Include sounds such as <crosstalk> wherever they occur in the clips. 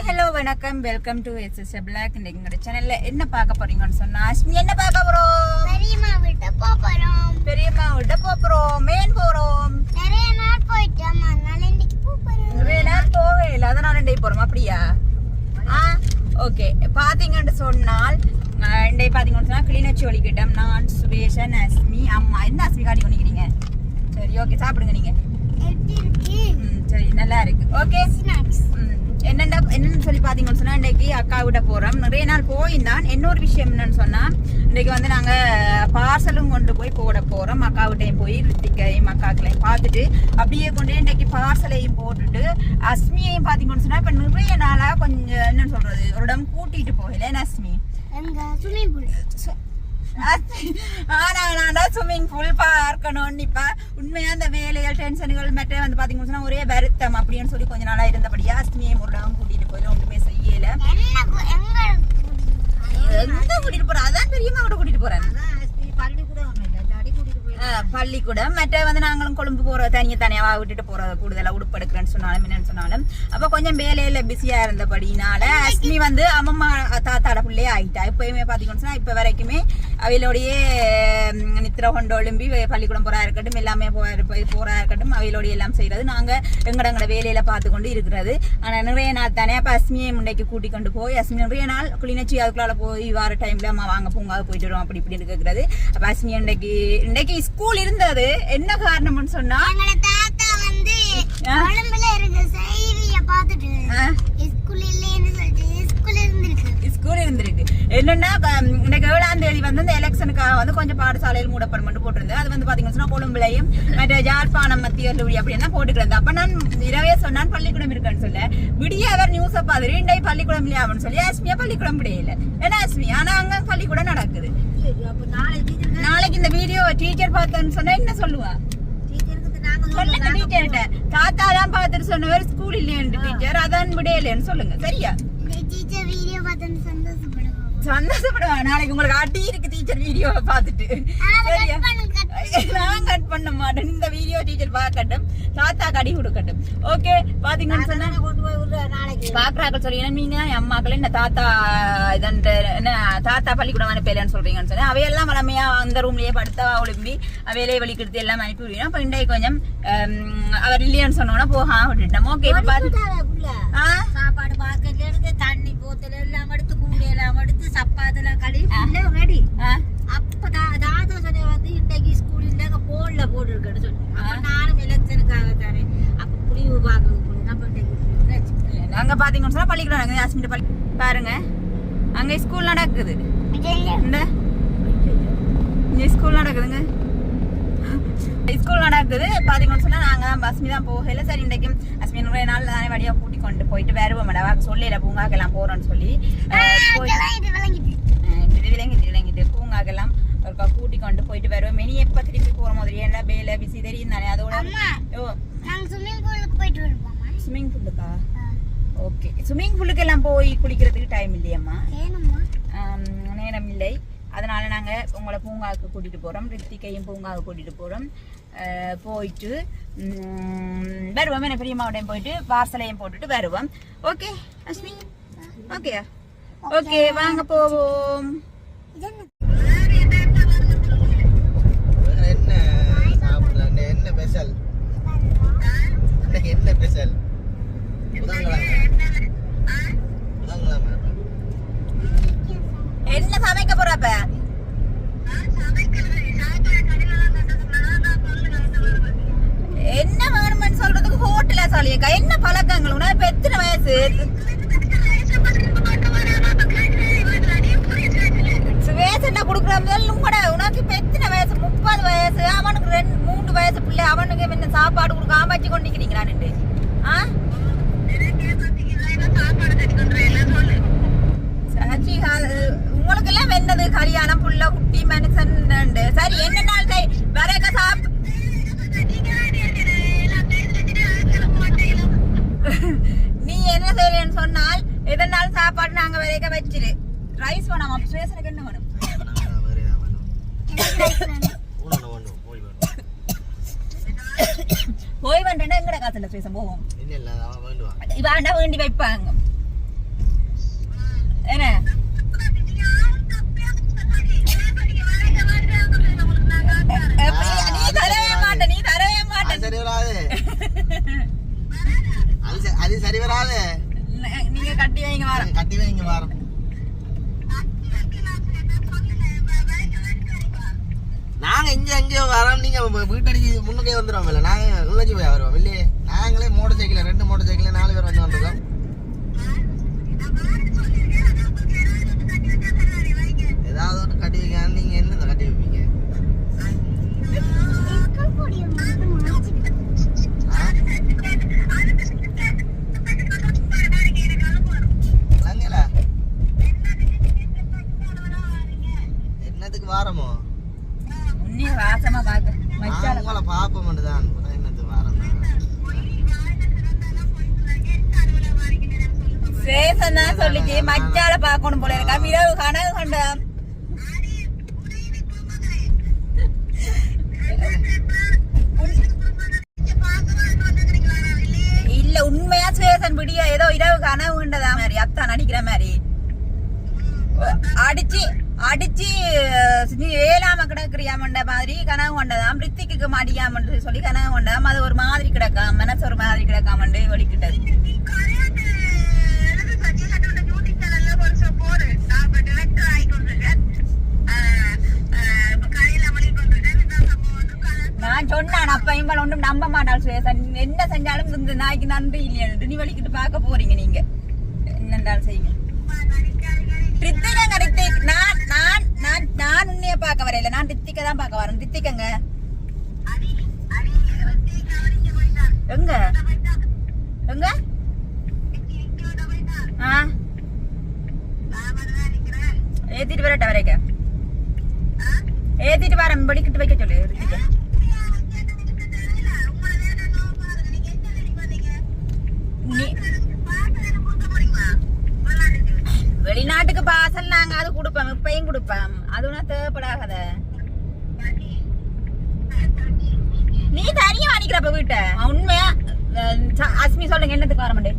Hello வணக்கம். Welcome to S blog இன்னைக்கு எங்களோட சேனல்ல என்ன பார்க்க போறீங்கன்னு சொன்னா என்ன பார்க்க போறோம் பெரியம்மா வீட்டு போறோம் பெரியம்மா விட போறோம் மேன் போறோம் நிறைய நாள் போயிட்டோம் அதனால இன்னைக்கு போறோம் நிறைய நேரம் போகவே இல்லை அதனால இன்றைக்கு போறோம் அப்படியா ஆ ஓகே பாத்தீங்கன்னு சொன்னால் அஹ், இன்றைக்கு பாத்தீங்கன்னு சொன்னா கிளிநொச்சி ஒலிக்கிட்டம் நான் சுரேஷன் அஸ்மி அம்மா என்ன அஸ்மி காட்டி கொண்டிருக்கிறீங்க சரி ஓகே சாப்பிடுங்க நீங்க எப்படி இருக்கு ம், சரி நல்லா இருக்கு ஓகே ஸ்நாக்ஸ் ம், என்னென்ன என்னன்னு சொல்லி பாத்தீங்கன்னு சொன்னா இன்னைக்கு அக்கா விட போறோம் நிறைய நாள் போயிருந்தான் இன்னொரு விஷயம் என்னன்னு சொன்னா இன்னைக்கு வந்து நாங்க பார்சலும் கொண்டு போய் போட போறோம். அக்கா விட்டையும் போய் ரித்திகையும் அக்காக்களையும் பார்த்துட்டு அப்படியே கொண்டு போய் இன்னைக்கு பார்சலையும் போட்டுட்டு அஸ்மியையும் பாத்தீங்கன்னு சொன்னா இப்ப நிறைய நாளா கொஞ்சம் என்னன்னு சொல்றது ஒரு இடம் கூட்டிட்டு போகல. என்ன அஸ்மி? ஆனா நான்டா ஸ்விம்மிங் பூல் பார்க்கணும்னு இப்ப உண்மையா அந்த வேலைகள் டென்ஷன்கள் மற்ற வந்து பாத்தீங்கன்னு சொன்னா ஒரே வருத்தம் அப்படின்னு சொல்லி கொஞ்ச நாளா இருந்தபடியா அஸ்மியை இடம் கூட்டிட்டு போயில. ஒன்றுமே செய்யல. எங்க கூட்டிட்டு போறேன் அதான் பெரியம்மா கூட கூட்டிட்டு போறேன். பள்ளிக்கூடம் மற்ற வந்து நாங்களும் கொழும்பு போகிற தனிய தனியாக விட்டுட்டு போற கூடுதலாக உடுப்பு எடுக்கிறேன்னு சொன்னாலும் என்னன்னு சொன்னாலும் அப்போ கொஞ்சம் வேலையில் பிஸியா இருந்தபடினால அஸ்மி வந்து அம்மம்மா தாத்தாட பிள்ளையே ஆயிட்டா இப்பயுமே பாத்தீங்கன்னு சொன்னால் இப்போ வரைக்குமே அவையிலோடையே நித்திர கொண்டு ஒழும்பி பள்ளிக்கூடம் போறா இருக்கட்டும் எல்லாமே போற போறா இருக்கட்டும் அவையிலோடைய எல்லாம் செய்யறது நாங்க எங்கட எங்கட வேலையில பார்த்து கொண்டு இருக்கிறது ஆனா நிறைய நாள் தானே அப்போ அஸ்மியை முண்டைக்கு கூட்டி கொண்டு போய் அஸ்மி நிறைய நாள் கிளிநொச்சி அதுக்குள்ளால போய் வார டைம்ல அம்மா வாங்க பூங்காவுக்கு போயிட்டு வரும் அப்படி இப்படி இருக்கிறது அப்போ அஸ்மி இன்றைக்கு இன்றைக்கு ஸ்கூல் இருந்தது. என்ன காரணம்னு சொன்னா? எங்களோட தாத்தா வந்து. கொழும்புல இருக்க செய்திய பார்த்துட்டு ஸ்கூல் இல்லைன்னு ஸ்கூல் இருந்திருக்கு. என்னன்னா இன்னைக்கு ஏழாம் தேதி வந்து இந்த எலெக்ஷனுக்காக வந்து கொஞ்சம் பாடசாலையில் மூடப்படும் போட்டிருந்தது. அது வந்து பாத்தீங்கன்னா சொன்னா கொழும்புலையும் மற்ற யாழ்ப்பாணம் மத்திய கல்லூரி அப்படி என்ன போட்டுக்கிறது. அப்ப நான் இரவே சொன்னான் பள்ளிக்கூடம் இருக்குன்னு சொல்ல. விடிய அவர் நியூஸை பார்த்துட்டு இன்றைய பள்ளிக்கூடம் இல்லையா அப்படின்னு சொல்லி அஸ்மியா பள்ளிக்கூடம் முடியல ஏன்னா அஸ்மி ஆனா அங்க பள்ளிக்கூடம் நடக்குது. நாளைக்கு இந்த வீடியோ டீச்சர் பார்த்தேன்னு சொன்னா என்ன சொல்லுவா? சொல்லுங்க டீச்சர்கிட்ட தாத்தா தான் பார்த்துட்டு சொன்னவர் ஸ்கூல் இல்லையன்ட்டு டீச்சர் அதான் விடையலன்னு சொல்லுங்க. சரியா? டீச்சர் வீடியோ பார்த்து சந்தோஷப்படுவோம். சந்தோஷப்படுவா நாளைக்கு உங்களுக்கு அடி இருக்கு டீச்சர் வீடியோவை பார்த்துட்டு. நான் கட் பண்ண மாட்டேன். இந்த வீடியோ டீச்சர் பார்க்கட்டும். தாத்தா கடி கொடுக்கட்டும். ஓகே பாத்தீங்கன்னு சொன்னா பாக்குறாக்கள் சொல்லி என்ன நீங்க என் மக்கள் என்ன தாத்தா இதன்ற என்ன தாத்தா பள்ளிக்கூடம் அனுப்பலன்னு சொல்றீங்கன்னு சொன்னேன் அவையெல்லாம் வளமையா அந்த ரூம்லயே படுத்தா ஒளிம்பி அவையிலே வலிக்கிறது எல்லாம் அனுப்பி விடுவோம் அப்ப இண்டைக்கு கொஞ்சம் அவர் இல்லையான்னு சொன்னோன்னா போக விட்டுட்டோம் ஓகே இப்ப சாப்பாடு பாக்கல இருந்து தண்ணி போத்தல எல்லாம் எடுத்து கூடை எல்லாம் எடுத்து சப்பாத்துல கழுவி எல்லாம் ரெடி அப்பதான் அப்ப தா- தாத்தா சொன்ன வந்து இன்னைக்கு ஸ்கூல் இல்ல போன்ல இருக்கேன்னு சொல்லி அப்ப நானும் எலெக்ஷனுக்காக தானே அப்ப புரிவு பார்க்க நம்ம இன்னைக்கு அங்க பாத்தீங்கன்னு சொன்னா பள்ளிக்கூடம் நடக்குது. யாஸ்மின் பள்ளி பாருங்க. அங்க ஸ்கூல் நடக்குது. இந்த இங்க ஸ்கூல் நடக்குதுங்க. ஸ்கூல் நடக்குது. பாத்தீங்கன்னு சொன்னா நாங்க தான் பஸ்மி தான் போகல. சரி இன்றைக்கும் அஸ்மி நிறைய நாள் தானே வழியா கூட்டி கொண்டு போயிட்டு வருவோம் மேடம். சொல்லல பூங்காக்கெல்லாம் போறோம்னு சொல்லி. இது விளங்கிட்டு விளங்கிட்டு பூங்காக்கெல்லாம் ஒருக்கா கூட்டி கொண்டு போயிட்டு வருவோம். இனி எப்ப திருப்பி போற மாதிரி என்ன வேலை பிசி தெரியும் தானே. அதோட ஸ்விம்மிங் பூலுக்கு போயிட்டு வருவோமா ஸ்விம்மிங் பூலுக்கா ஓகே ஸ்விம்மிங் பூலுக்கு எல்லாம் போய் குளிக்கிறதுக்கு டைம் இல்லையம்மா. நேரம் இல்லை அதனால நாங்க உங்களை பூங்காவுக்கு கூட்டிட்டு போறோம். ரித்திகையும் பூங்காவுக்கு கூட்டிட்டு போறோம். அஹ், போயிட்டு வருவோம். என்ன பெரியம்மாவோடையும் போயிட்டு பார்சலையும் போட்டுட்டு வருவோம். ஓகே அஸ்மி? ஓகே ஓகே வாங்க போவோம். என்ன என்ன ஸ்பெஷல் என்ன ஸ்பெஷல் என்ன சமைக்க போறப்ப என்ன வேணும்னு சொல்றதுக்கு ஹோட்டல சொல்லியக்கா என்ன பழக்கங்கள்? உனக்கு இப்ப எத்தனை வயசு? சுவேசன்னா குடுக்குற? முதல் உங்களோட உனக்கு இப்ப எத்தனை வயசு? முப்பது வயசு. அவனுக்கு ரெண்டு மூன்று வயசு பிள்ளை. அவனுக்கு என்ன சாப்பாடு கொடுக்காம வச்சு கொண்டு நிக்கிறீங்களான்ட்டு ஆ? உங்களுக்கு எல்லாம் என்னது கல்யாணம் புள்ள குட்டி மனுஷன் சரி என்ன நாள் கை வரக சாப் நீ என்ன செய்யலன்னு சொன்னால் எதனால சாப்பாடு நாங்க வரைக்க வச்சிரு. ரைஸ் வேணாம் என்ன வேணும்? போய் வந்தேன்னா எங்கட காத்துல பேச போவோம். இல்ல, இல்ல, அவன் வேண்டுவான். இவாண்டா வேண்டி வைப்பாங்க என்ன? நீ தரவே மாட்ட நீ தரவே மாட்ட அது சரி வராது. அது சரி வராது நீங்க கட்டி வைங்க வர கட்டி வைங்க வாரம் நாங்க இங்க எங்கேயோ வரோம் நீங்க வீட்டடிக்கு முன்னுக்கே வந்துடுவோம் இல்ல நாங்க உள்ளஞ்சி போய் வருவோம் இல்லையே நாங்களே மோட்டர் சைக்கிள் ரெண்டு மோட்டர் சைக்கிள் நாலு பேர் வந்து வந்துருக்கோம். ஏதாவது ஒன்று கட்டி வைக்க நீங்க என்ன கட்டி வைப்பீங்க? என்னத்துக்கு வாரமோ? உன்னைய வாசமா பாக்க உங்களை பார்ப்ப மட்டும்தான் என்னத்துக்கு வாரம் சேசன் தான் சொல்லிச்சு மச்சால பாக்கணும் போல இருக்கா. இரவு கனவு கொண்ட? இல்ல உண்மையா சேசன் விடிய ஏதோ இரவு கனவு கண்டதா மாதிரி அத்தான் நடிக்கிற மாதிரி. அடிச்சு அடிச்சு ஏழாம கிடக்குறியாமண்ட மாதிரி கனவு கொண்டதாம். ரித்திக்கு மாட்டியாமன்னு சொல்லி கனவு கொண்டதாம். அது ஒரு மாதிரி கிடக்காம். மனசு ஒரு மாதிரி கிடக்காமண்டு வெளிக்கிட்டது. நான் சொன்னான் அப்ப இவன் ஒன்றும் நம்ப மாட்டாள் சுயசன் என்ன செஞ்சாலும் இந்த நாய்க்கு நன்றி இல்லையா? நீ வலிக்கிட்டு பார்க்க போறீங்க நீங்க. என்னென்றாலும் செய்யுங்க ரித்திகங்க ரித்திக் நான் நான் நான் நான் உன்னைய பார்க்க வரையில. நான் ரித்திக்க தான் பார்க்க வரேன். ரித்திக்கங்க எங்க? எங்க? ஆ? ஏத்திட்டு வரட்ட வரைக்க ஏத்திட்டு வரேன் படிக்கிட்டு வைக்க சொல்லு வெளிநாட்டுக்கு பாசல் நாங்க அது கொடுப்போம் இப்பயும் கொடுப்போம். அது தேவைப்படாத நீ தனியா அடிக்கிறப்ப வீட்ட. உண்மையா? அஸ்மி சொல்லுங்க என்னத்துக்கு வர மாட்டேன்?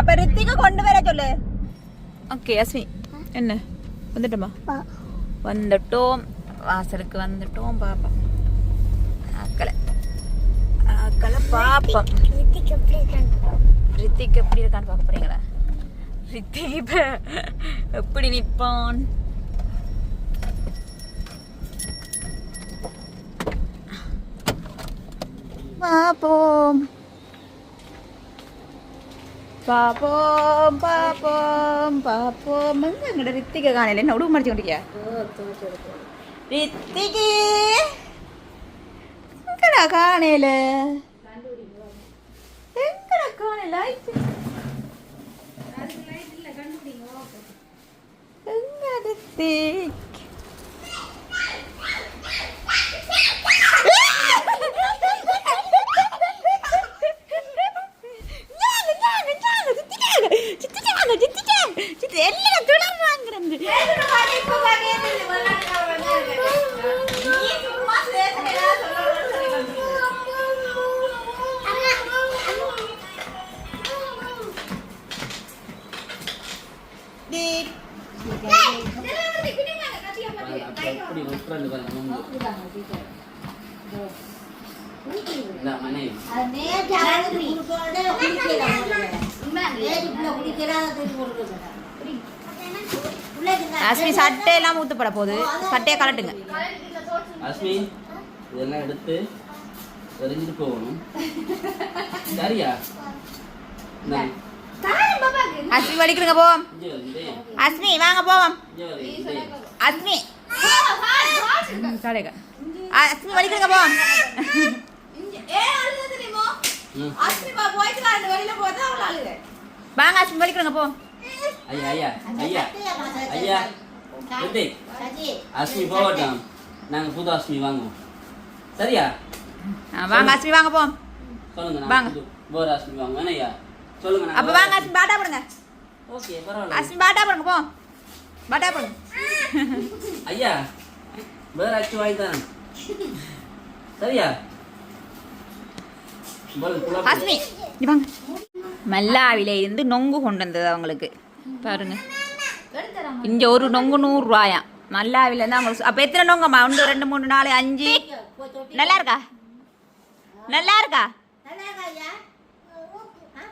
அப்ப ரித்திக்கு கொண்டு வர சொல்லு ஓகே அஸ்மி என்ன வந்துட்டோமா வந்துட்டோம் வாசலுக்கு வந்துட்டோம் பாப்போம் ஆக்களை ஆக்களை பாப்போம் ரித்திக் எப்படி இருக்கான்னு ரித்திக் எப்படி இருக்கான்னு பார்க்க போறீங்களா ரித்திக் இப்ப எப்படி நிற்பான் பாப்போம் பாப்போம் பாப்போம் பாப்போம் எங்க எங்கட ரித்திக காணையில என்ன உடுப்பு மடிச்சு கொண்டிருக்கியா ரித்திகே எங்கடா காணையில எங்கடா ஊத்துப்பட போகுது சட்டையை கலட்டுங்க அஸ்மி இதெல்லாம் எடுத்து எரிஞ்சிட்டு போகணும். சரியா? அஸ்மி வலிக்கிறங்க போவோம். அஸ்மி வாங்க போவோம். அஸ்மி சாலைங்க அஸ்மி வலிக்கிறங்க போவோம். வாங்க அஸ்மி வலிக்கிறங்க போவோம் ஐயா ஐயா ஐயா. ஐயா அஸ்மி போகட்டும் நாங்கள் புது அஸ்மி வாங்குவோம் சரியா ஆ, வாங்க அஸ்மி வாங்க போவோம் சொல்லுங்க வாங்க. போர் அஸ்மி வாங்குவோம் ஐயா சொல்லுங்க நாங்க அப்ப வாங்க அஸ்மி பாட்டா போடுங்க ஓகே பரவாயில்ல அஸ்மி பாட்டா போடுங்க போவோம் பாட்டா போடுங்க ஐயா வேற அச்சு வாங்கி தரேன் சரியா. அஸ்மி வாங்க மல்லாவில இருந்து நொங்கு கொண்டு வந்தது அவங்களுக்கு பாருங்க இங்க ஒரு நொங்கு நூறு நல்லா இல்லைன்னா இருந்து அவங்களுக்கு அப்ப எத்தனை நொங்கம்மா ஒன்று ரெண்டு மூணு நாலு அஞ்சு. நல்லா இருக்கா? நல்லா இருக்கா?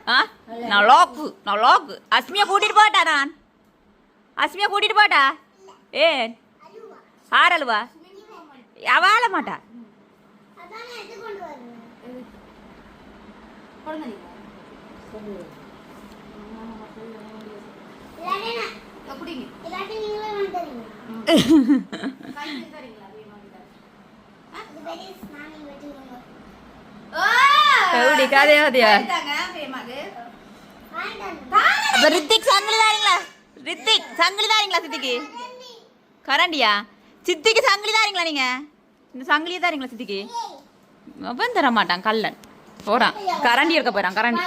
ஆ? நான் லோக்கு நான் லோக்கு அஸ்மியை கூட்டிகிட்டு போட்டா நான்? அஸ்மியை கூட்டிகிட்டு போட்டா ஏ ஆறலுவா அழுவா? அவள மாட்டா. அதானே வருவேன் இல்லாட்டி நீங்களே வாங்கி தரீங்க ஸ்நானி வச்சுக்கோங்க எப்படி கதையா கதையா அப்ப ரித்திக் சங்கிலி தாரீங்களா ரித்திக் சங்கிலி தாரீங்களா சித்திக்கு? கரண்டியா? சித்திக்கு சங்கிலி தாரீங்களா நீங்க? இந்த சங்கிலியே தாரீங்களா சித்திக்கு? அவன் தர மாட்டான் கல்லன் போறான். கரண்டி இருக்க போறான் கரண்டி.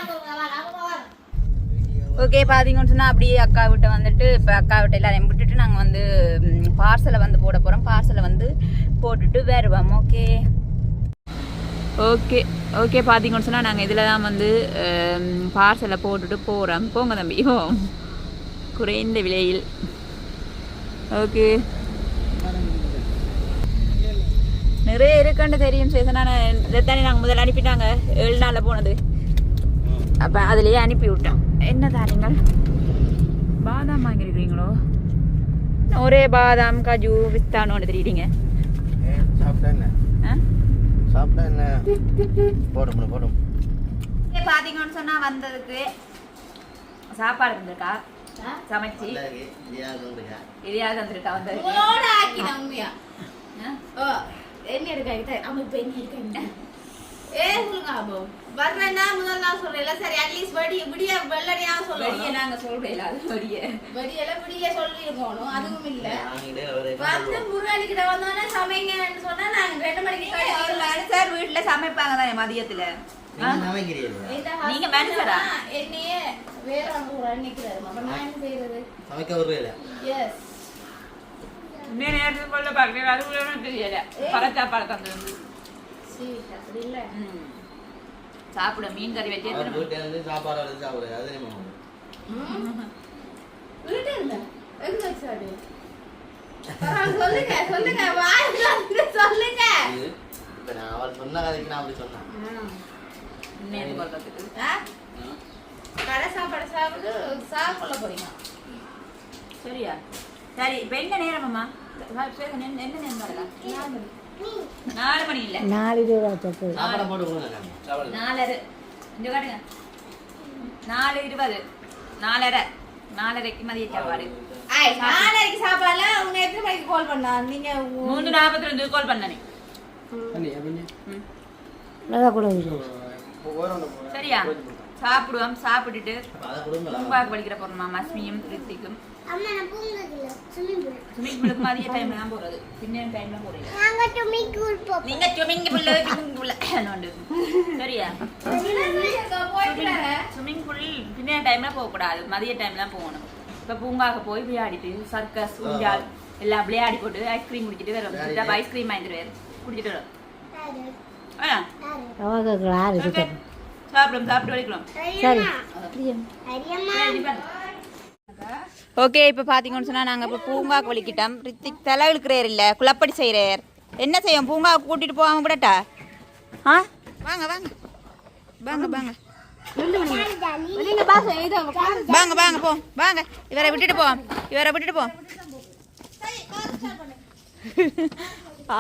ஓகே பார்த்தீங்கன்னு சொன்னால் அப்படியே அக்கா விட்ட வந்துட்டு இப்போ அக்கா விட்ட எல்லாரையும் விட்டுட்டு நாங்கள் வந்து பார்சலை வந்து போட போகிறோம் பார்சலை வந்து போட்டுட்டு வருவோம். ஓகே ஓகே ஓகே பார்த்தீங்கன்னு சொன்னால் நாங்கள் இதில் தான் வந்து பார்சலை போட்டுட்டு போகிறோம் போங்க தம்பி ஓ குறைந்த விலையில். ஓகே நிறைய இருக்குன்னு தெரியும் சேசனா. இதைத்தானே நாங்கள் முதல்ல அனுப்பிட்டாங்க. ஏழு நாளில் போனது. அப்போ அதுலேயே அனுப்பி விட்டோம். என்ன தாரீங்கள் பாதாம் வாங்கியிருக்கிறீங்களோ? ஒரே பாதாம் காஜு பிஸ்தானோன்னு தெரியுறீங்க. ஏய், சாப்பிட்டா என்ன? போடும் போடும் பாத்தீங்கன்னு சொன்னா வந்ததுக்கு சாப்பாடு இருந்திருக்கா? சமைச்சு? இதையாவது வந்திருக்கா ஆ? என்ன அவங்க இப்ப என்ன இருக்காங்க ஏ சொல்லுங்க அப்போ. வர்றேன்னா முதல் நான் சொல்றேன் சரி அட்லீஸ்ட் வெடி விடிய வெள்ளடியா வெளியே சொல்லணும் நாங்க சொல்றேன் அது வெளியே வெடியெல்லாம் விடிய சொல்லி இருக்கணும் அதுவும் இல்ல. வந்து முருகனி கிட்ட வந்தோடனே சமைங்கன்னு சொன்னா நாங்க ரெண்டு மணிக்கு ஒரு மனுஷர் வீட்டுல சமைப்பாங்க தானே மதியத்துல? நீங்க என்னையே வேற அங்க ஒரு நிக்கிறாரு. அப்ப நான் என்ன செய்யறது சமைக்க விடுறீல எஸ் இன்னும் நேரத்துக்கு கொள்ள பாக்குறேன் அது தெரியல. தந்து சரி அப்படி இல்ல. சாப்பிட மீன் கறி வச்சு வீட்டுல இருந்து சாப்பாடு எடுத்து சாப்பிடுறது அது என்ன வீட்டு இல்ல எங்க வச்சாடு சொல்லுங்க சொல்லுங்க. வாயில வந்து சொல்லுங்க. இது இப்ப நான் அவர் சொன்ன கதைக்கு நான் அப்படி சொன்னேன். ஆ? ஆ. கடை சாப்பாடு சாப்பிட்டு சாப்பிட போறீங்க. சரியா? சரி இப்ப என்ன நேரம் அம்மா என்ன என்ன நேரம் பாருங்க நாலு மணி இல்ல. சாப்பாடை போட்டு கொடுங்க சாப்பிடுங்க. நாலரை. இங்க காட்டுங்க நாலு இருபது. நாலரை. நாலரைக்கு மதிய சாப்பாடு சாப்பாடுல உங்க எத்தனை மணிக்கு கால் பண்ணா? நீங்க மூணு நாற்பத்தி ரெண்டு கால் பண்ணனே சரியா? சாப்பிடுவோம் சாப்பிட்டுட்டு வலிக்கிற போறோமா மஸ்மியும் ரித்திக்கும். அம்மா நான் ஸ்விம்மிங் பூல் ஸ்விமிங் பூலுக்கு மதிய டைம்ல தான் போறது. பின்ன டைம்ல போறீங்க நாங்க ஸ்விம்மிங் பூல் நீங்க ஸ்விமிங் பூல்ல ஸ்விமிங் பூல்ல நோண்டு. சரியா? ஸ்விமிங் பூல் பின்ன டைம்ல போக கூடாது. மதிய டைம்ல தான் போகணும். இப்ப பூங்காக்கு போய் விளையாடிட்டு சர்க்கஸ் ஊஞ்சால் எல்லாம் விளையாடி போட்டு ஐஸ்கிரீம் குடிச்சிட்டு வரோம். ஐஸ்கிரீம் வாங்கிட்டு குடிச்சிட்டு வரோம். சாப்பிடும் சாப்பிட்டு வலிக்கலாம். அரியம்மா ஓகே இப்போ பார்த்தீங்கன்னு சொன்னால் நாங்கள் இப்போ பூங்காக்கு வலிக்கிட்டோம். ரித்திக் தலை இழுக்கிறார் இல்லை குளப்படி செய்கிறார் என்ன செய்யும்? பூங்காவுக்கு கூட்டிகிட்டு போகாம விடட்டா? ஆ? வாங்க வாங்க. வாங்க வாங்க. வாங்க வாங்க போ. வாங்க இவரை விட்டுட்டு போ. இவரை விட்டுட்டு போ.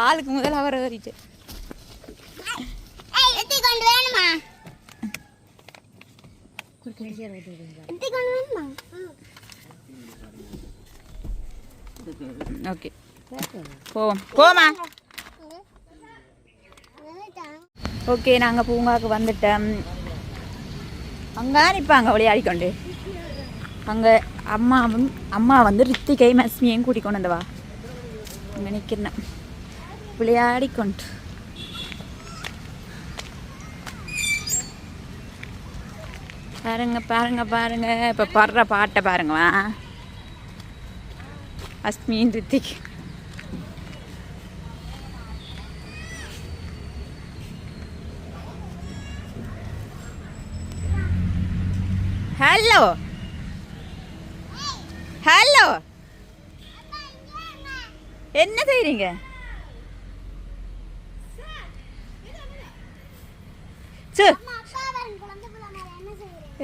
ஆளுக்கு முதல்ல அவரை வரிட்டு கொண்டு வேணுமா? கொண்டு வேணுமா? ஓகே. போவோம். போமா ஓகே நாங்கள் பூங்காவுக்கு வந்துட்டோம் அங்கே நிற்பாங்க விளையாடிக்கொண்டு அங்கே அம்மாவும் அம்மா வந்து ரித்திகை மஸ்மியையும் கூட்டிக் கொண்டு வந்தவா. அங்கே நிற்கிறேன் விளையாடிக்கொண்டு பாருங்க பாருங்க பாருங்க. இப்போ பாடுற பாட்டை பாருங்களா அஸ்மின் ரித்திக் ஹலோ ஹலோ என்ன செய்றீங்க?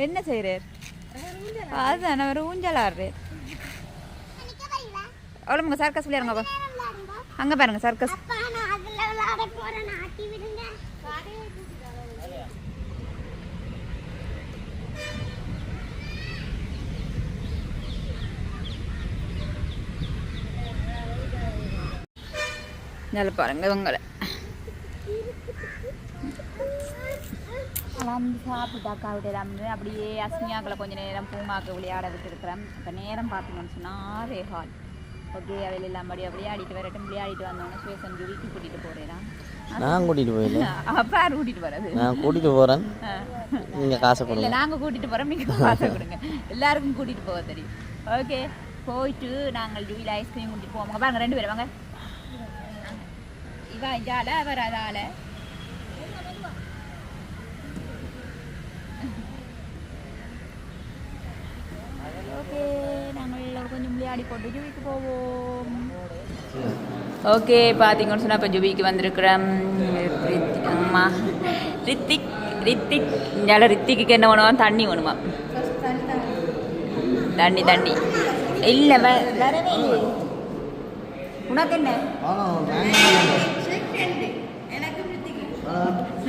என்ன செய்யறேன் செய்கிறார் அதுதான் அவர் ஊஞ்சல் ஆடுறார். அவ்வளோ சர்க்கஸ் விளையாடுங்க அப்போ அங்கே பாருங்க சர்க்கஸ் நல்ல பாருங்க இவங்களை. வந்து சாப்பிட்டு அக்கா விட்டு அப்படியே அஸ்மியாக்களை கொஞ்ச நேரம் பூங்காக்கு விளையாட விட்டுருக்குறேன். இப்போ நேரம் பார்த்தீங்கன்னு சொன்னால் ரேஹால் ஓகே அவையில் எல்லாம் அப்படியே விளையாடிட்டு வரட்டும். விளையாடிட்டு வந்தோன்னே சுவேசன் ஜுவிக்கு கூட்டிகிட்டு போகிறேன் நான் கூட்டிட்டு போயில <laughs> அப்பா யார் கூட்டிகிட்டு வர்றது நான் கூட்டிட்டு போறேன். <laughs> நீங்க காசு கொடுங்க. நாங்கள் கூட்டிகிட்டு போகிறோம் நீங்கள் பார்த்து <laughs> கொடுங்க. எல்லாருக்கும் கூட்டிகிட்டு போக தெரியும். ஓகே போயிட்டு நாங்கள் ஜூவில் ஐஸ்கிரீம் கூட்டிகிட்டு போவோம். பாருங்க ரெண்டு பேரும் வாங்க. இவா இதால அவர் அதால ஓகே. நாங்கள் விளையாடி போட்டு ஜூவிக்கு போவோம். ஓகே பார்த்தீங்கன்னு சொன்னால் இப்போ ஜுபிக்கு வந்திருக்கிறோம் ரித்திக் அம்மா. ரித்திக் ரித்திக் இந்தால ரித்திக்கு என்ன வேணுமா தண்ணி வேணுமா? தண்ணி தண்ணி. இல்லை வரவே. உனக்கு என்ன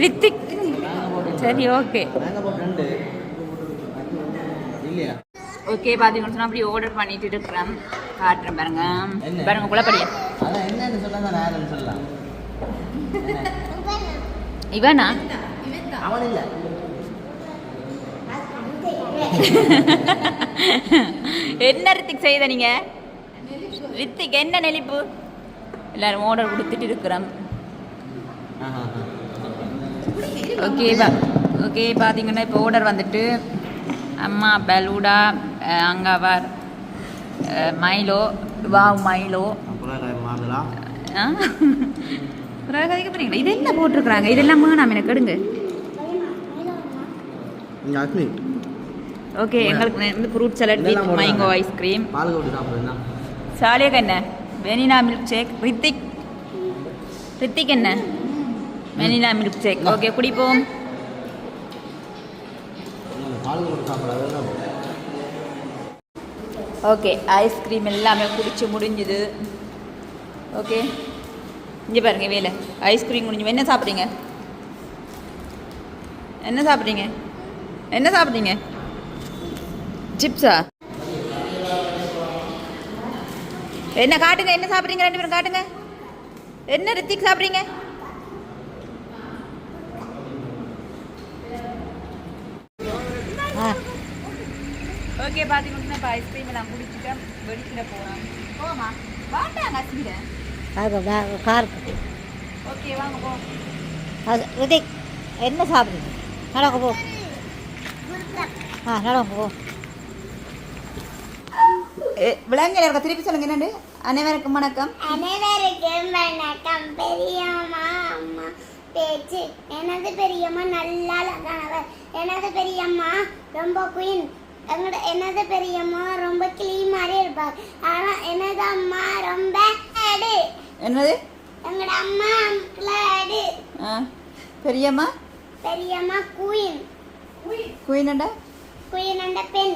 ரித்திக். சரி ஓகே. இல்லையா? ஓகே பார்த்தீங்கன்னு சொன்னால் அப்படி ஆர்டர் பண்ணிட்டு இருக்கிறேன். காட்டுறேன் பாருங்க. பாருங்க குழப்படியா <laughs> இவனா? அவன் இல்ல. <laughs> என்ன ரித்திக் செய்த நீங்க? ரித்திக் என்ன நெளிப்பு? எல்லாரும் ஆர்டர் கொடுத்துட்டு இருக்கிறோம். ஆஹா, ஆஹா. ஓகே பா ஓகே பார்த்தீங்கன்னா இப்போ ஆர்டர் வந்துட்டு அம்மா பெலூடா அங்காவார் மைலோ. Wow Milo. அப்புறம் மாதுளா. ஆ? ஒரு கதைக்கு போறீங்களா? இது என்ன போட்டிருக்கிறாங்க? இதெல்லாம் வேணாம் எனக்கு எடுங்க. ஓகே எங்களுக்கு வந்து ஃப்ரூட் சலட் வித் இதெல்லாம் மேங்கோ. ஐஸ்கிரீம் சாலியாக என்ன? Vanilla milk shake Hrithik. Hrithik என்ன? வெனிலா மில்க் ஷேக் ஓகே குடிப்போம். ஓகே ஐஸ்கிரீம் எல்லாமே குடிச்சு முடிஞ்சுது. ஓகே இங்கே பாருங்க வேலை. ஐஸ்கிரீம் முடிஞ்சு என்ன சாப்பிட்றீங்க? என்ன சாப்பிட்றீங்க? என்ன சாப்பிட்றீங்க? சிப்ஸா என்ன காட்டுங்க என்ன சாப்பிட்றீங்க? ரெண்டு பேரும் காட்டுங்க. என்ன ரித்திக் சாப்பிட்றீங்க? ஓகே பாத்தீங்கன்னா இப்போ ஐஸ்கிரீம் எல்லாம் குடிச்சிட்டோம் வெளியில போறோம் போமா வாட்டாங்க அஸ்மிட அது காருக்கு ஓகே வாங்க போ. அது ரிதிக் என்ன சாப்பிடுங்க நடக்க போ. ஆ நடக்க போ. விலங்கில் இருக்க? திருப்பி சொல்லுங்க என்னண்டு? அனைவருக்கும் வணக்கம். அனைவருக்கும் வணக்கம். பெரியம்மா அம்மா பேச்சு. எனது பெரியம்மா நல்ல அழகானவர் எனது பெரியம்மா ரொம்ப குயின் எங்கட எனது பெரியம்மா? ரொம்ப கிளீன் மாதிரி இருப்பார் ஆனா எனது அம்மா? ரொம்ப அடு. என்னது? எங்கட அம்மா கிளாடு ஆ பெரியம்மா? பெரியம்மா குயின் குயினண்டா குயின் அந்த பெண்.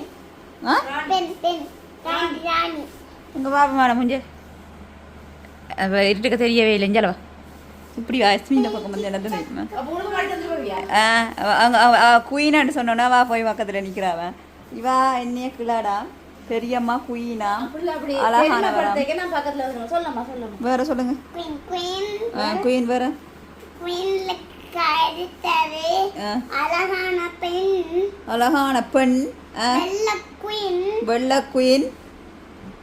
ஆ? பெண் பெண். ராணி ராணி. உங்க பாப்பா மேடம் முஞ்சு. இருட்டுக்கு தெரியவே இல்லை. இஞ்சலவா இப்படி அஸ்மி இந்த பக்கம் வந்து என்ன தெரியுமா? ஆ அவங்க குயினான்னு சொன்னோன்னா வா போய் பக்கத்தில் நிற்கிறாவ இவா என்னைய கிளாடா பெரியம்மா குயினா? அழகானவரா? வேற சொல்லுங்க. குயின் குயின் ஆ குயின் வேற. அழகான பெண். அழகான வெள்ள குயின் வெள்ளை குயின்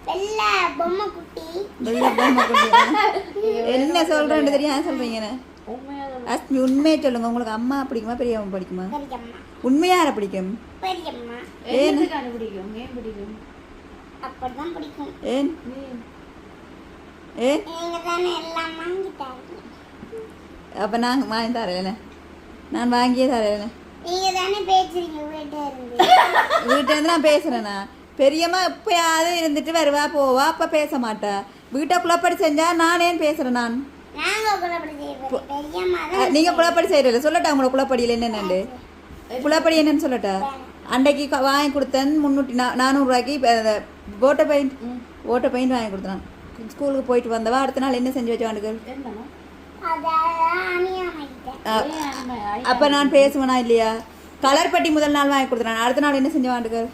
வெள்ள பொம்மை குட்டி. வெள்ளை பொம்மை குட்டி. என்ன சொல்றேன்னு தெரியும் சொல்றீங்க அஸ்மி உண்மையை சொல்லுங்க. உங்களுக்கு அம்மா பிடிக்குமா பெரியம்மா பிடிக்குமா? பெரியம்மா. உண்மையா யாரை பிடிக்கும்? பெரியம்மா. ஏன்? அப்படிதான் பிடிக்கும்? ஏன் அப்போ வாங்கி தரேன். நான் வாங்கியே தரேன். நீங்க தானே பேசுறீங்க வீட்டை இருந்து. வீட்டில் இருந்து நான் பேசுறேண்ணா பெரியம்மா எப்பயாவது இருந்துட்டு வருவா போவா அப்போ பேச மாட்டா. வீட்டை குழப்படி செஞ்சா நான் ஏன் பேசுறேன் நான். நாங்க குழப்படி செய்யறல சொல்லட்டா உங்களோட குழப்படியில் என்னென்னு குழப்படி என்னன்னு சொல்லட்டா? அன்றைக்கு வாங்கி கொடுத்தேன் முந்நூற்றி நா நானூறுரூவாய்க்கு ஓட்டை பெயிண்ட் ஓட்டை பெயிண்ட் வாங்கி கொடுத்தேன். ஸ்கூலுக்கு போயிட்டு வந்தவா அடுத்த நாள் என்ன செஞ்சு அநியாயிட்டேன் அப்போ நான் பேசுவேனா இல்லையா? கலர் பட்டி முதல் நாள் வாங்கி கொடுத்தேன் அடுத்த நாள் என்ன செஞ்ச வாண்டுகள்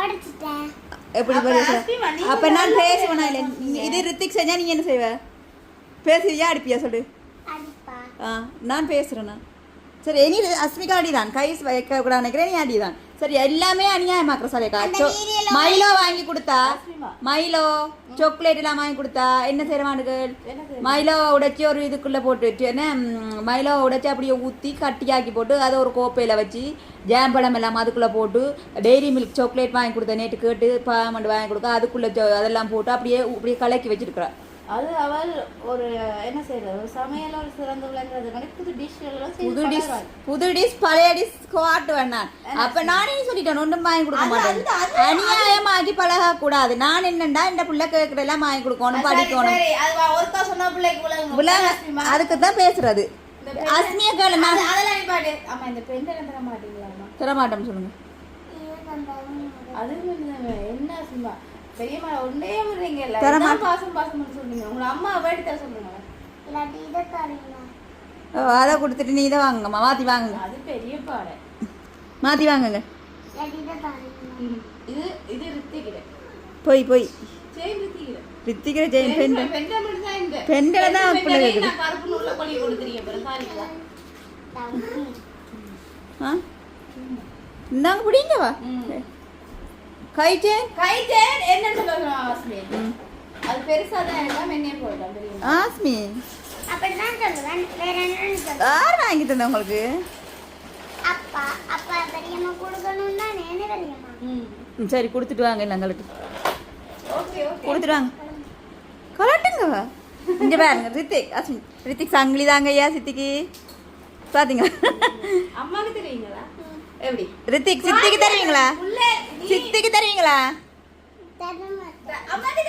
உடைச்சிட்டேன். எப்படி அப்ப நான் பேசுவேனா இல்லை இது ரித்திக் செஞ்சா நீங்க என்ன செய்வ? பேசுவியா அடிப்பியா சொல்லு. ஆ நான் பேசுறேண்ணா சரி இனி அஸ்மிகா அடிதான் கை வைக்க கூட நினைக்கிறேன் நீ அடிதான். சரி எல்லாமே அநியாயமாக்குற சலேக்கா சோ மைலோ வாங்கி கொடுத்தா மைலோ சாக்லேட் எல்லாம் வாங்கி கொடுத்தா என்ன செய்யறாண்டுகள் மைலோ உடைச்சி ஒரு இதுக்குள்ள போட்டு என்ன ம், மைலோ உடைச்சி அப்படியே ஊற்றி கட்டியாக்கி போட்டு அதை ஒரு கோப்பையில் வச்சு ஜாம் பழம் எல்லாம் அதுக்குள்ளே போட்டு டெய்ரி மில்க் சாக்லேட் வாங்கி கொடுத்தேன் நேற்று கேட்டு பாமண்ட் வாங்கி கொடுக்க அதுக்குள்ளே அதெல்லாம் போட்டு அப்படியே அப்படியே கலக்கி வச்சிருக்கிறா. அது அவள் ஒரு என்ன செய்யறது ஒரு சமையல ஒரு சிறந்து விளங்குறதுக்கான புது டிஷ் எல்லாம் புது டிஷ். புது டிஷ் பழைய டிஷ் காட்டு வேணாம் அப்ப நானே சொல்லிட்டேன் ஒன்றும் வாங்கி கொடுக்க மாட்டேன். அநியாயமாக்கி பழக கூடாது நான் என்னண்டா இந்த பிள்ளை கேட்கறதெல்லாம் வாங்கி கொடுக்கணும் படிக்கணும். அதுக்கு தான் பேசுறது. அஸ்மிய கேளு நான் ஆமா இந்த பெண் தர மாட்டீங்களா தர மாட்டேன் சொல்லுங்க. அது என்ன சும்மா பெரியம்மா ஒன்றே. பாசம் சொல்றீங்க. உங்க அம்மா வேடி தர சொல்லுங்க. இல்லாட்டி இதை தரீங்களா? ஓ, அதை கொடுத்துட்டு நீ இதை வாங்குங்கம்மா. மாத்தி வாங்குங்க. அது பெரிய பாடு. மாத்தி வாங்குங்க. இதை போய் போய். ஜெயின் பெண் பெண்கள் பெண்களை தான் அப்படி இருக்குது. ஆ? இந்தாங்க பிடிங்க வா. கை செயின் கை செயின் என்னன்னு சொல்லுங்க வாஸ்மி அது பெருசா தான் எல்லாம் என்னைய தெரியுமா? ஆஸ்மி. அப்படிதான் சொல்லுவேன் வேற என்னன்னு சொல்லுவேன் யார் வாங்கி தந்தா உங்களுக்கு? அப்பா அப்பா பெரியம்மா கொடுக்கணும் தான் என்ன பெரியம்மா. ம். சரி கொடுத்துட்டு வாங்க எங்களுக்கு. Okay okay. கொடுத்துட்டு வாங்க. கலட்டுங்க இங்க பாருங்க ரித்திக் அஸ்மி ரித்திக் சங்கிலி தாங்க ஐயா சித்திக்கு. பாத்தீங்களா? அம்மாக்கு தெரியுங்களா? எப்படி? ரித்திக் சித்திக்கு தருவீங்களா உள்ள. சித்திக்கு தருவீங்களா அம்மாக்கு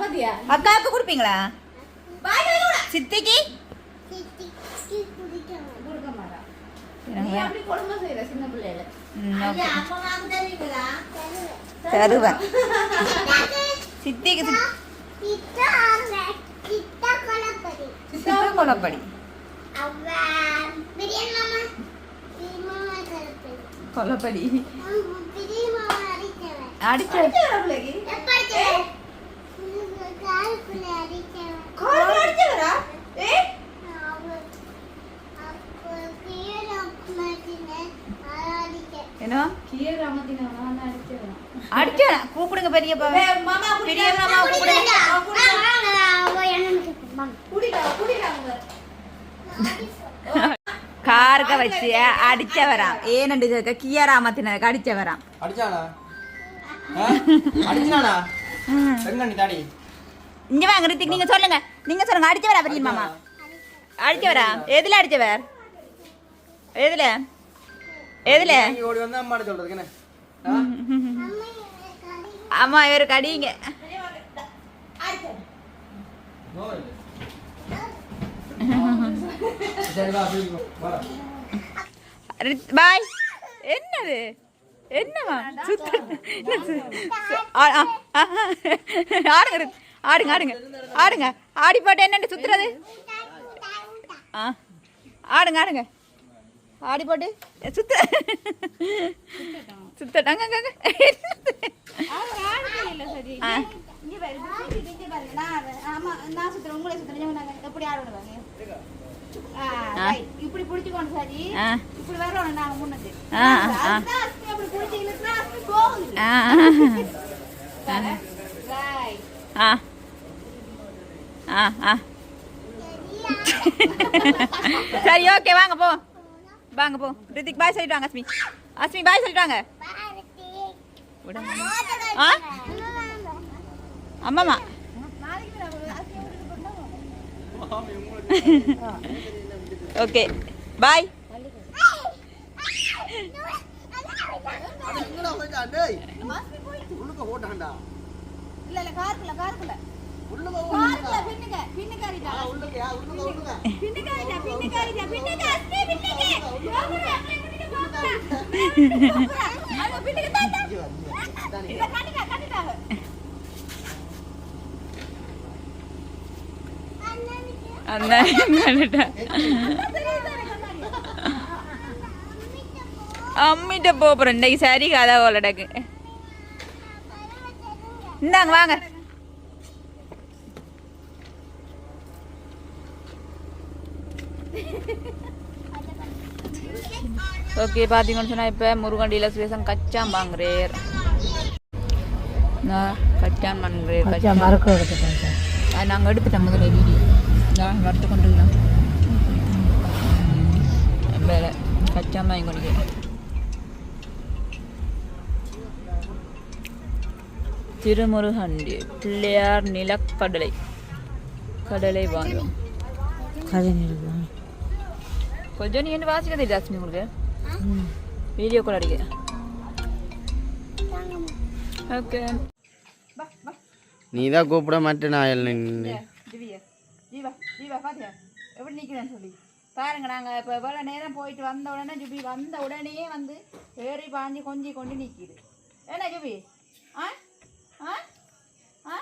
பாத்தியா அக்காவுக்கு கொடுப்பீங்களா சித்திக்கு தருவேன் சித்திக்கு சித்தி- கொலப்படி கொலப்படி என்ன? அடிச்சா கூப்பிடுங்க பெரியப்பா. பெரியப்பா வச்சு அடிச்ச வராம் ஏனண்டு கேட்க கியாராமத்தினருக்கு அடிச்ச வராம் அடிச்சானா ஆ? அடிச்சானா செங்கண்ணி தாடி இங்க வாங்க ரித்திக் நீங்க சொல்லுங்க நீங்க சொல்லுங்க அடிச்ச வரா பெரிய மாமா அடிச்ச வரா எதுல அடிச்சவர் எதுல எதுல ஓடி வந்து அம்மா சொல்றதுக்கு என்ன? அம்மா இவருக்கு அடிங்க நோ இல்லை. போய். என்னது? என்னவா சுத்த ஆடுங்க. ஆடுங்க ஆடுங்க. ஆடுங்க. ஆடி போட்டு என்னண்டு சுத்துறது? ஆ. ஆடுங்க ஆடுங்க. ஆடி போட்டு? சுத்த. சுத்தட்டாங்க ஆ. இப்படி புடிச்சுக்கோணும் சரி. சரி ஓகே வாங்க போ. வாங்க போ. ரித்திக் பாய் சொல்லிட்டு வாங்க அஸ்மி அஸ்மி பாய் சொல்லிட்டு வாங்க அம்மாமா ஓகே பாய் எங்கடா போயிட்டான் டேய் உள்ளுக்க போட்டான்டா இல்ல இல்ல காருக்குள்ள காருக்குள்ள உள்ளுக்க காருக்குள்ள போட்டான்டா பின்னுங்க பின்னுக்காரிடா ஆ, உள்ளுக்கயா உள்ளுக்க உள்ளுக்க பின்னுக்காரிடா பின்னுக்காரிடா பின்னுங்க அஸ்மி பின்னுங்க போகுறா பின்னுங்க போகுறா அங்க பின்னுங்க தாத்தா இங்க வா, இங்க வா. இதானே. அம்மிட்ட போறேன் இன்னைக்கு சரி கதை போலடக்கு இந்தாங்க வாங்க. ஓகே பார்த்தீங்கன்னு சொன்னால் இப்போ முருகண்டியில் சுவேசம் கச்சான் வாங்குறேர். கச்சான் வாங்குறேர் கச்சான் மறக்க அது நாங்கள் எடுத்துட்டோம் முதல்ல வீடியோ. நான் வறுத்து கொண்டுக்கலாம் வேலை. கச்சான் வாங்கி கொண்டு திருமுருகண்டி பிள்ளையார் நிலக்கடலை கடலை. வாங்கும் கொஞ்சம் நீ என்ன வாசிக்க தெரியுது அஸ்மி உங்களுக்கு? வீடியோ கூட அடிக்க. ஓகே நீ தான் கூப்பிட மாட்டேன் நான் நின்னு. ஜீவியா ஜீவா ஜீவா பாத்தியா? எப்படி நிற்கிறேன்னு சொல்லி. பாருங்க நாங்கள் இப்போ எவ்வளோ நேரம் போயிட்டு வந்த உடனே ஜுபி வந்த உடனே வந்து ஏறி பாஞ்சு கொஞ்சி கொண்டு நிற்கிது என்ன ஜுபி? ஆ? ஆ? ஆ?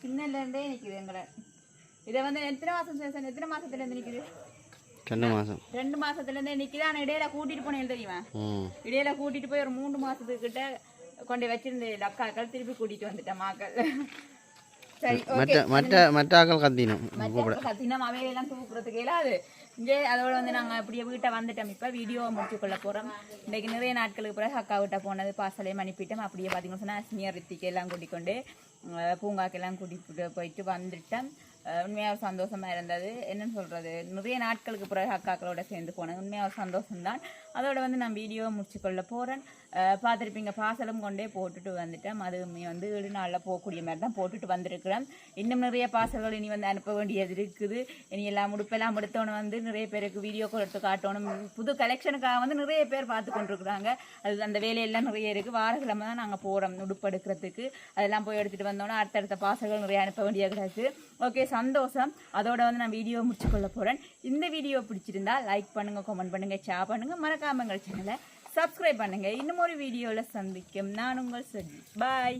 சின்னலேருந்தே நிற்கிது எங்களை. இதை வந்து எத்தனை மாதம் சேசன் எத்தனை மாதத்துலேருந்து நிற்கிது ரெண்டு மாதம் ரெண்டு மாதத்துலேருந்தே நிற்கிது ஆனால் இடையில கூட்டிகிட்டு போனேன் தெரியுமா? இடையில கூட்டிட்டு போய் ஒரு மூணு மாசத்துக்கு கிட்ட கொண்டு வச்சிருந்தேன் அக்காக்கள் திருப்பி கூட்டிட்டு வந்துட்டேன் மாக்கள். சரி மற்ற மற்ற மற்ற ஆக்கள் கத்தினோம். கத்தினம். அவையெல்லாம் தூக்குறதுக்கு இல்லாது இங்கே அதோட வந்து நாங்கள் இப்படியே வீட்டை வந்துட்டோம். இப்போ வீடியோ முடிச்சுக்கொள்ள போகிறோம் இன்றைக்கு நிறைய நாட்களுக்கு பிறகு அக்கா வீட்டை போனது பாசலையும் அனுப்பிட்டோம். அப்படியே பார்த்தீங்கன்னா சொன்னால் அஸ்மியா ரித்திக்கு எல்லாம் கூட்டிக்கொண்டு அஹ், பூங்காக்கெல்லாம் கூட்டிட்டு போயிட்டு வந்துட்டோம். உண்மையாக ஒரு சந்தோஷமா இருந்தது. என்னன்னு சொல்றது? நிறைய நாட்களுக்கு பிறகு அக்காக்களோட சேர்ந்து போனது. உண்மையாக ஒரு சந்தோஷம்தான். அதோட வந்து நான் வீடியோவை முடிச்சு கொள்ள போகிறேன் பார்த்துருப்பீங்க பாசலும் கொண்டே போட்டுட்டு வந்துட்டேன். அதுவுமே வந்து ஏழு நாளில் போகக்கூடிய மாதிரி தான் போட்டுட்டு வந்திருக்கிறேன். இன்னும் நிறைய பாசல்கள் இனி வந்து அனுப்ப வேண்டியது இருக்குது. இனி எல்லாம் உடுப்பெல்லாம் எடுத்தோன்னு வந்து நிறைய பேருக்கு வீடியோ எடுத்து காட்டணும். புது கலெக்ஷனுக்காக வந்து நிறைய பேர் பார்த்து கொண்டிருக்கிறாங்க. அது அந்த வேலையெல்லாம் நிறைய இருக்குது வாரக்கிழமை தான் நாங்கள் போகிறோம் உடுப்பு எடுக்கிறதுக்கு. அதெல்லாம் போய் எடுத்துகிட்டு வந்தோன்னா அடுத்தடுத்த பாசல்கள் நிறைய அனுப்ப வேண்டியது கிடக்கு ஓகே சந்தோஷம். அதோட வந்து நான் வீடியோ முடிச்சுக்கொள்ள போகிறேன் இந்த வீடியோ பிடிச்சிருந்தா லைக் பண்ணுங்கள் கமெண்ட் பண்ணுங்கள் ஷேர் பண்ணுங்கள் மறக்காம எங்கள் சேனலை சப்ஸ்கிரைப் பண்ணுங்கள் இன்னும் ஒரு வீடியோவில் சந்திக்கும். நான் உங்கள் செல்வி பாய்